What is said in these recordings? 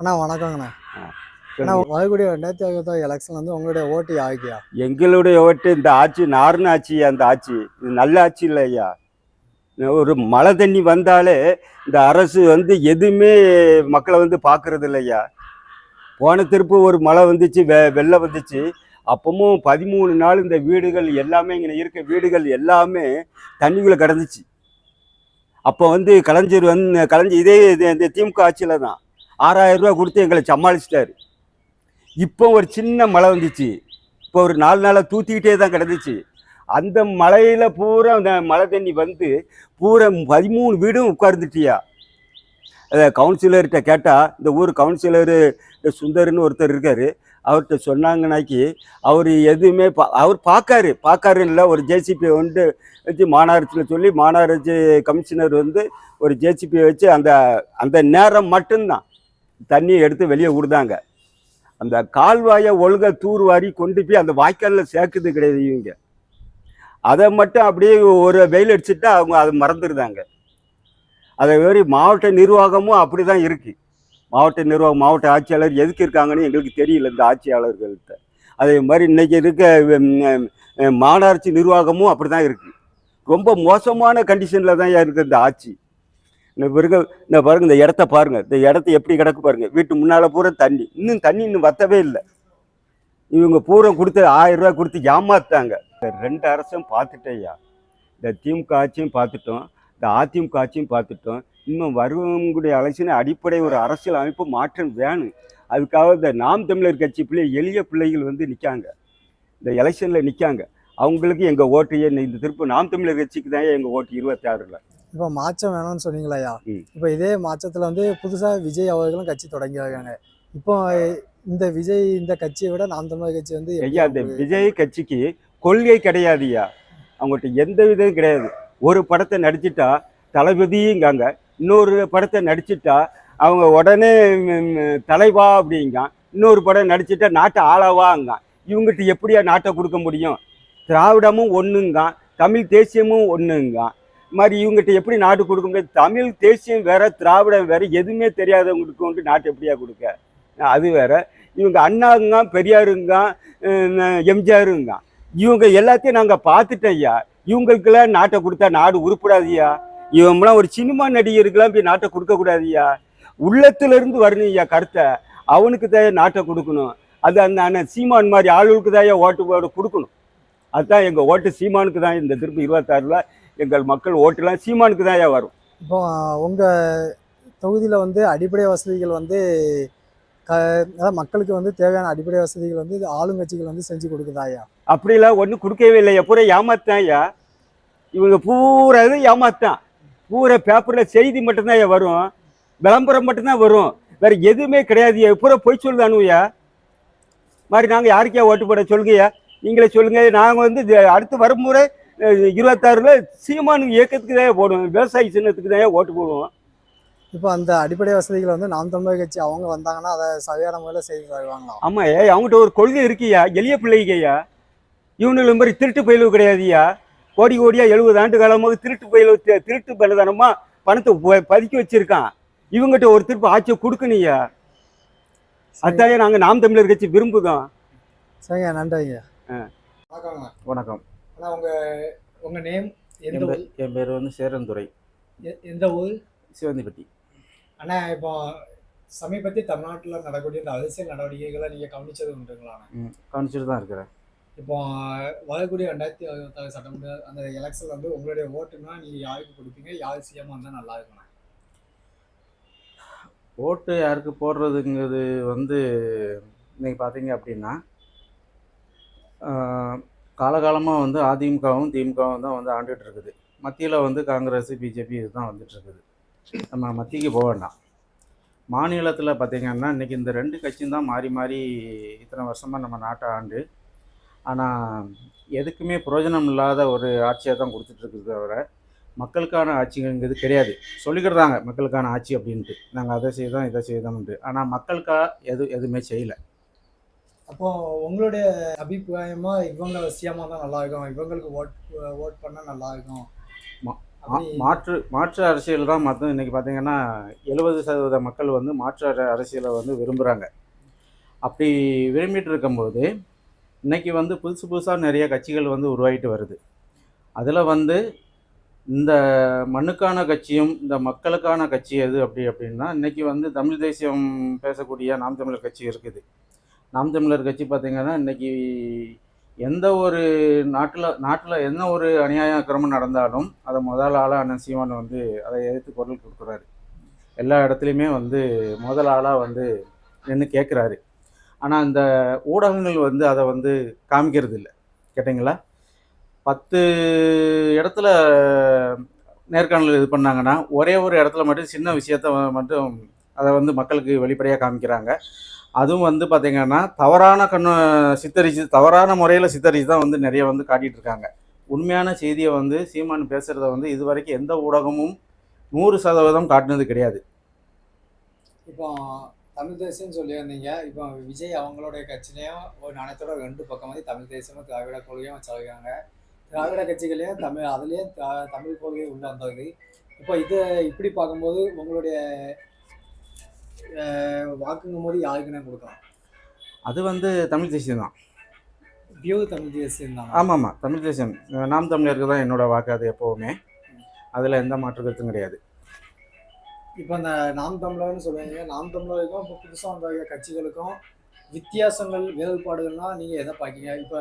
அண்ணா வணக்கங்கண்ணா. அண்ணா வரக்கூடிய ரெண்டாயிரத்தி இருபத்தாறு எலெக்ஷன் வந்து உங்களுடைய ஓட்டு யாருக்கியா எங்களுடைய ஓட்டு இந்த ஆட்சி நார்னு ஆட்சி அந்த ஆட்சி. இது நல்ல ஆட்சி இல்லை ஐயா. ஒரு மழை தண்ணி வந்தாலே இந்த அரசு வந்து எதுவுமே மக்களை வந்து பார்க்கறது இல்லையா போன திருப்பு ஒரு மழை வந்துச்சு வெ வெள்ளம் வந்துச்சு. அப்பவும் பதிமூணு நாள் இந்த வீடுகள் எல்லாமே இங்கே இருக்க வீடுகள் எல்லாமே தண்ணிக்குள்ளே கிடந்துச்சு. அப்போ வந்து கலைஞர் வந்து கலைஞர் இதே இது- இந்த திமுக ஆட்சியில் தான். ஆறாயிரம் ரூபா கொடுத்து எங்களை சமாளிச்சிட்டாரு. இப்போ ஒரு சின்ன மழை வந்துச்சு. இப்போ ஒரு நாலு நாளாக தூத்திக்கிட்டே தான் கிடந்துச்சு. அந்த மலையில் பூரா அந்த மழை தண்ணி வந்து பூரா பதிமூணு வீடும் உட்கார்ந்துட்டியா. அதை கவுன்சிலர்கிட்ட கேட்டால் இந்த ஊர் கவுன்சிலரு சுந்தர்னு ஒருத்தர் இருக்கார். அவர்கிட்ட சொன்னாங்கனாக்கி அவர் எதுவுமே பா அவர் பார்க்காரு பார்க்காரு இல்லை ஒரு ஜேசிபியை வந்து வச்சு மாநகராட்சியில் சொல்லி மாநகராட்சி கமிஷனர் வந்து ஒரு ஜேசிபியை வச்சு அந்த அந்த நேரம் மட்டும்தான். தண்ணியை எடுத்து வெளியே விடுதாங்க அந்த கால்வாயை ஒழுங்கா தூர்வாரி கொண்டு போய் அந்த வாய்க்காலில் சேர்க்குறது கிடையாது இவங்க. அதை மட்டும் அப்படியே ஒரு வெயில் அடிச்சுட்டா அவங்க அதை மறந்துடுதாங்க. அதே மாதிரி மாவட்ட நிர்வாகமும் அப்படி தான் இருக்குது மாவட்ட நிர்வாகம் மாவட்ட ஆட்சியாளர் எதுக்கு இருக்காங்கன்னு எங்களுக்கு தெரியல இந்த ஆட்சியாளர்கள்ட்ட. அதே மாதிரி இன்றைக்கி இருக்க மாநகராட்சி நிர்வாகமும் அப்படி தான் இருக்குது ரொம்ப மோசமான கண்டிஷனில் தான் இருக்குது இந்த ஆட்சி. இந்த பிறகு இந்த பாருங்க இந்த இடத்த பாருங்க. இந்த இடத்த எப்படி கிடக்கு பாருங்க. வீட்டு முன்னால பூரா தண்ணி. இன்னும் தண்ணி இன்னும் வத்தவே இல்லை. இவங்க பூரம் கொடுத்து ஆயிரம் ரூபா கொடுத்து ஏமாத்தாங்க இந்த ரெண்டு அரசும் பார்த்துட்டேயா இந்த திமுக ஆட்சியும் பார்த்துட்டோம். இந்த அதிமுக ஆட்சியும் பார்த்துட்டோம். இன்னும் வருவங்களுடைய அலட்சின அடிப்படை ஒரு அரசியல் அமைப்பு மாற்றம் வேணும். அதுக்காக இந்த நாம் தமிழர் கட்சி பிள்ளை எளிய பிள்ளைகள் வந்து நிற்காங்க இந்த எலெக்ஷனில் நிற்காங்க அவங்களுக்கு எங்கள் ஓட்டு இந்த திருப்பி நாம் தமிழர் கட்சிக்கு தான் எங்கள் ஓட்டு இருபத்தாறில் இப்போ மாற்றம் வேணும்னு சொன்னீங்களையா. இப்போ இதே மாற்றத்தில் வந்து புதுசாக விஜய் அவர்களும் கட்சி தொடங்கியிருக்காங்க. இப்போ இந்த விஜய் இந்த கட்சியை விட நாம் தமிழர் கட்சி வந்து ஐயா உங்களுக்கு- விஜய் கட்சிக்கு கொள்கை கிடையாதுய்யா. அவங்கள்ட்ட எந்த விதம் கிடையாது. ஒரு படத்தை நடிச்சிட்டா தளபதிங்காங்க இன்னொரு படத்தை நடிச்சிட்டா அவங்க உடனே தலைவா அப்படிங்க. இன்னொரு படம் நடிச்சிட்டா நாட்டை ஆளவாங்க இவங்ககிட்ட எப்படியா நாட்டை கொடுக்க முடியும்? திராவிடமும் ஒன்றுங்க தமிழ் தேசியமும் ஒன்றுங்க மாதிரி இவங்ககிட்ட எப்படி நாடு கொடுக்க முடியாது தமிழ் தேசியம் வேற திராவிடம் வேற எதுவுமே தெரியாதவங்களுக்கு வந்து நாட்டு எப்படியா கொடுக்க? அது வேற. இவங்க அண்ணாங்க பெரியாருங்க எம்ஜிஆருங்க இவங்க எல்லாத்தையும் நாங்கள் பார்த்துட்டோம் ஐயா. இவங்களுக்கெல்லாம் நாட்டை கொடுத்தா நாடு உருப்படாதியா இவங்களாம் ஒரு சினிமா நடிகருக்கெல்லாம் போய் நாட்டை கொடுக்கக்கூடாதியா உள்ளத்திலிருந்து வரணும் ஐயா கருத்தை. அவனுக்கு தான் நாட்டை கொடுக்கணும். அது அந்த அண்ணன் சீமான் மாதிரி ஆளுகளுக்கு தான் ஓட்டு ஓட்டு கொடுக்கணும். அதுதான் எங்கள் ஓட்டு சீமானுக்கு தான் இந்த திருப்பி இருபத்தாறில் எங்கள் மக்கள் ஓட்டுலாம் சீமானுக்கு தான் வரும். இப்போ உங்கள் தொகுதியில் வந்து அடிப்படை வசதிகள் வந்து க அதாவது மக்களுக்கு வந்து தேவையான அடிப்படை வசதிகள் வந்து ஆளுங்கட்சிகள் வந்து செஞ்சு கொடுக்குதாயா அப்படிலாம் ஒன்றும் கொடுக்கவே இல்லை பூரா ஏமாத்தான் ஐயா. இவங்க பூரா இது ஏமாத்தான் பூரா பேப்பரில் செய்தி மட்டும்தான் ஐயா வரும். விளம்பரம் மட்டும்தான் வரும். வேற எதுவுமே கிடையாது பூரா பொய் சொல்லுதானுயா மாதிரி நாங்கள் யாருக்கே ஓட்டு போட சொல்லுங்கய்யா நீங்களே சொல்லுங்க. நாங்கள் வந்து அடுத்து வருமுறை அஹ், இருபத்தாறுல சீமானு இயக்கத்துக்கு தான் போடுவோம். விவசாய சின்னத்துக்கு தான் ஓட்டு போடுவோம். இப்போ அந்த அடிப்படை வசதிகள் வந்து நாம் தமிழர் கட்சி அவங்க வந்தாங்கன்னா அதை சரியான முறையில் செய்து தருவாங்களாம் ஆமா ஏ அவங்ககிட்ட ஒரு கொள்கை இருக்குய்யா? எளிய பிள்ளைங்கய்யா? இவனுல மாதிரி திருட்டு பயிலவு கிடையாதுய்யா? கோடி கோடியா எழுபது ஆண்டு காலமாக திருட்டு பயிலவு தி- திருட்டு பண்ணதானமா பணத்தை ப- பதுக்கி வச்சிருக்கான். இவங்ககிட்ட ஒரு திருப்பு ஆட்சியை கொடுக்கணுய்யா? அதாயே நாங்க நாம் தமிழர் கட்சி விரும்புதோம் சரிங்க நன்றிங்க. ஆ. வணக்கங்க. வணக்கம். அண்ணா உங்க உங்க நேம் எந்த என் ஊர்? பேர் என் பேர் வந்து சேரன்துறை. எந்த ஊர்? சிவந்திப்பட்டி. அண்ணா இப்போ சமீபத்தில் தமிழ்நாட்டில் நடக்கக்கூடிய இந்த அரசியல் நடவடிக்கைகளை நீங்கள் கவனிச்சது உண்டுங்களா ம் கவனிச்சுட்டு தான் இருக்கிறேன். இப்போ வரக்கூடிய ரெண்டாயிரத்தி இருபத்தாறு சட்டமன்ற அந்த எலெக்ஷன் வந்து உங்களுடைய ஓட்டுனா நீங்கள் யாருக்கு கொடுப்பீங்க? யார் சிஎம் வந்தால் நல்லா இருக்குண்ணா ஓட்டு யாருக்கு போடுறதுங்கிறது வந்து இன்னைக்கு பார்த்தீங்க அப்படின்னா காலகாலமாக வந்து அதிமுகவும் திமுகவும் தான் வந்து ஆண்டுகிட்டு இருக்குது மத்தியில் வந்து காங்கிரஸ் பிஜேபி இதுதான் வந்துட்டுருக்குது நம்ம மத்திக்கு போக வேண்டாம். மாநிலத்தில் பார்த்திங்கன்னா இன்றைக்கி இந்த ரெண்டு கட்சியும் தான் மாறி மாறி இத்தனை வருஷமாக நம்ம நாட்டை ஆண்டு ஆனால் எதுக்குமே பிரயோஜனம் இல்லாத ஒரு ஆட்சியை தான் கொடுத்துட்ருக்குது தவிர மக்களுக்கான ஆட்சிங்கிறது கிடையாது. சொல்லிக்கிடுறாங்க மக்களுக்கான ஆட்சி அப்படின்ட்டு. நாங்கள் அதை செய்தோம் இதை செய்தோம்ன்ட்டு. ஆனால் மக்களுக்காக எது எதுவுமே செய்யலை. அப்போ உங்களுடைய அபிப்பிராயமா இவங்க சிஎம்மா தான் நல்லா இருக்கும் இவங்களுக்கு ஓட் ஓட் பண்ணா நல்லா இருக்கும் மாற்று மாற்று அரசியல் தான் மற்ற இன்னைக்கு பார்த்தீங்கன்னா எழுபது சதவீத மக்கள் வந்து மாற்று அர- அரசியலை வந்து விரும்புகிறாங்க அப்படி விரும்பிட்டு இருக்கும்போது இன்னைக்கு வந்து புதுசு புதுசாக நிறைய கட்சிகள் வந்து உருவாகிட்டு வருது. அதில் வந்து இந்த மண்ணுக்கான கட்சியும் இந்த மக்களுக்கான கட்சி எது அப்படி அப்படின்னா இன்னைக்கு வந்து தமிழ் தேசியம் பேசக்கூடிய நாம் தமிழர் கட்சி இருக்குது. நாம் தமிழர் கட்சி பார்த்திங்கன்னா இன்னைக்கு எந்த ஒரு நாட்டில் நாட்டில் என்ன ஒரு அநியாய கிரமம் நடந்தாலும் அதை முதல் ஆளாக அண்ணன் சீமான் வந்து அதை எதிர்த்து குரல் கொடுக்குறாரு. எல்லா இடத்துலையுமே வந்து முதல் ஆளாக வந்து நின்று கேட்குறாரு ஆனால் இந்த ஊடகங்கள் வந்து அதை வந்து காமிக்கிறது இல்லை. கேட்டிங்களா? பத்து இடத்துல நேர்காணல் இது பண்ணாங்கன்னா ஒரே ஒரு இடத்துல மட்டும் சின்ன விஷயத்த மட்டும் அதை வந்து மக்களுக்கு வெளிப்படையாக காமிக்கிறாங்க. அதுவும் வந்து பார்த்திங்கன்னா தவறான கண்ணு சித்தரிச்சு தவறான முறையில் சித்தரிச்சு தான் வந்து நிறைய வந்து காட்டிகிட்டு இருக்காங்க உண்மையான செய்தியை வந்து சீமான் பேசுகிறத வந்து இது வரைக்கும் எந்த ஊடகமும் நூறு சதவீதம் காட்டினது கிடையாது. இப்போ தமிழ் தேசம்னு சொல்லியிருந்தீங்க. இப்போ விஜய் அவங்களுடைய கட்சியிலையும் ஒரு நாணயத்தோட ரெண்டு பக்கம் வந்து தமிழ் தேசமும் திராவிட கொள்கையும் வச்சிருக்காங்க. திராவிட கட்சிகளையும் தமிழ் அதுலேயும் த- தமிழ் கொள்கை உள்ள வந்தது. இப்போ இது இப்படி பார்க்கும்போது உங்களுடைய வாக்குங்கும் போது யாருக்குன்னு கொடுக்கலாம். அது வந்து தமிழ் தேசியம் தான். வியூ தமிழ் தேசியம் தான். ஆமாம் ஆமாம் தமிழ் தேசியம். நாம் தமிழருக்கு தான் என்னோட வாக்கு அது எப்போவுமே. அதில் எந்த மாற்று கருத்தும் கிடையாது. இப்போ இந்த நாம் தமிழர்னு சொல்லுவீங்க நாம் தமிழருக்கும் இப்போ புதுசாக வந்த கட்சிகளுக்கும் வித்தியாசங்கள் வேறுபாடுகள்லாம் நீங்கள் எதை பார்க்கீங்க இப்போ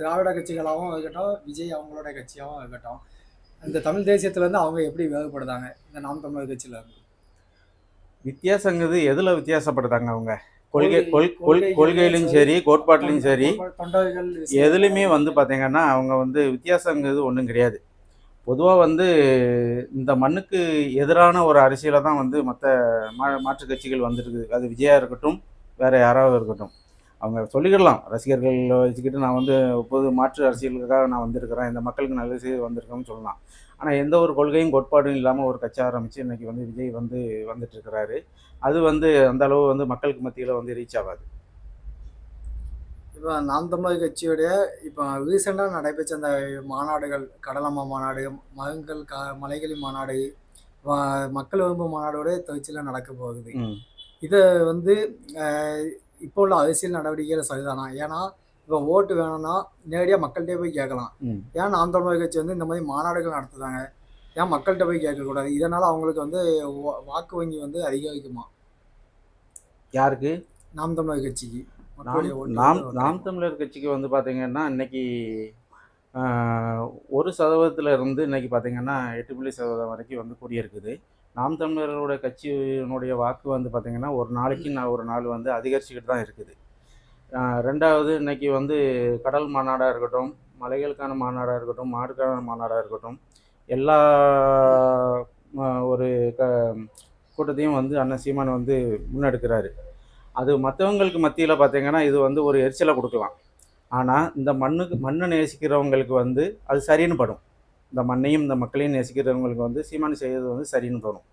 திராவிட கட்சிகளாகவும் இருக்கட்டும் விஜய் அவங்களோட கட்சியாகவும் இருக்கட்டும் இந்த தமிழ் தேசியத்துலேருந்து அவங்க எப்படி வேறுபடுதாங்க இந்த நாம் தமிழர் கட்சியில இருந்து. வித்தியாசங்கிறது எதில் வித்தியாசப்படுதாங்க அவங்க? கொள்கை கொள் கொள்கையிலும் சரி கோட்பாட்டிலையும் சரி எதுலையுமே வந்து பார்த்தீங்கன்னா அவங்க வந்து வித்தியாசங்கிறது ஒன்றும் கிடையாது. பொதுவாக வந்து இந்த மண்ணுக்கு எதிரான ஒரு அரசியலை தான் வந்து மற்ற மா மாற்றுக் கட்சிகள் வந்துருக்குது அது விஜயா இருக்கட்டும் வேறு யாராவது இருக்கட்டும். அவங்க சொல்லிக்கிடலாம். ரசிகர்கள் வச்சுக்கிட்டு நான் வந்து பொது மாற்று அரசியலுக்காக நான் வந்திருக்கிறேன். இந்த மக்களுக்கு நல்லது செய்து வந்திருக்கேன்னு சொல்லலாம். ஆனால் எந்த ஒரு கொள்கையும் கோட்பாடும் இல்லாமல் ஒரு கட்சி ஆரம்பித்து இன்னைக்கு வந்து விஜய் வந்து வந்துட்டு இருக்கிறாரு அது வந்து அந்த அளவு வந்து மக்களுக்கு மத்தியில் வந்து ரீச் ஆகாது. இப்போ நாம் தமிழர் கட்சியுடைய இப்போ ரீசெண்டாக நடைபெற்ற அந்த மாநாடுகள் கடலம்மா மாநாடு மகன்கள் க மலைகளி மாநாடு மக்கள் விரும்பு மாநாடோட திருச்சியில் நடக்க போகுது. இதை வந்து அஹ், இப்போ உள்ள அரசியல் நடவடிக்கைகள் சரிதானா? ஏன்னா இப்போ ஓட்டு வேணும்னா நேரடியாக மக்கள்கிட்டே போய் கேட்கலாம். ஏன் நாம் தமிழர் கட்சி வந்து இந்த மாதிரி மாநாடுகள் நடத்துதாங்க ஏன் மக்கள்கிட்ட போய் கேட்கக்கூடாது? இதனால் அவங்களுக்கு வந்து வாக்கு வங்கி வந்து அதிகரிக்குமா? யாருக்கு? நாம் தமிழர் கட்சிக்கு. நாம் நாம் தமிழர் கட்சிக்கு வந்து பார்த்தீங்கன்னா இன்னைக்கு ஒரு சதவீதத்தில் இருந்து இன்னைக்கு பார்த்தீங்கன்னா எட்டு புள்ளி சதவீதம் வரைக்கும் வந்து கூடியிருக்குது. நாம் தமிழரோட கட்சியினுடைய வாக்கு வந்து பார்த்தீங்கன்னா ஒரு நாளைக்கு நான் ஒரு நாள் வந்து அதிகரிச்சுக்கிட்டு தான் இருக்குது. ரெண்டாவது இன்னைக்கு வந்து கடல் மாநாடாக இருக்கட்டும் மலைகளுக்கான மாநாடாக இருக்கட்டும் மாடுக்கான மாநாடாக இருக்கட்டும் எல்லா ஒரு க கூட்டத்தையும் வந்து அண்ணன் சீமான் வந்து முன்னெடுக்கிறாரு. அது மற்றவங்களுக்கு மத்தியில் பார்த்தீங்கன்னா இது வந்து ஒரு எரிச்சலை கொடுக்கலாம். ஆனால் இந்த மண்ணுக்கு மண்ணை நேசிக்கிறவங்களுக்கு வந்து அது சரின்னு படும். இந்த மண்ணையும் இந்த மக்களையும் நேசிக்கிறவங்களுக்கு வந்து சீமான் செய்கிறது வந்து சரின்னு தோணும்.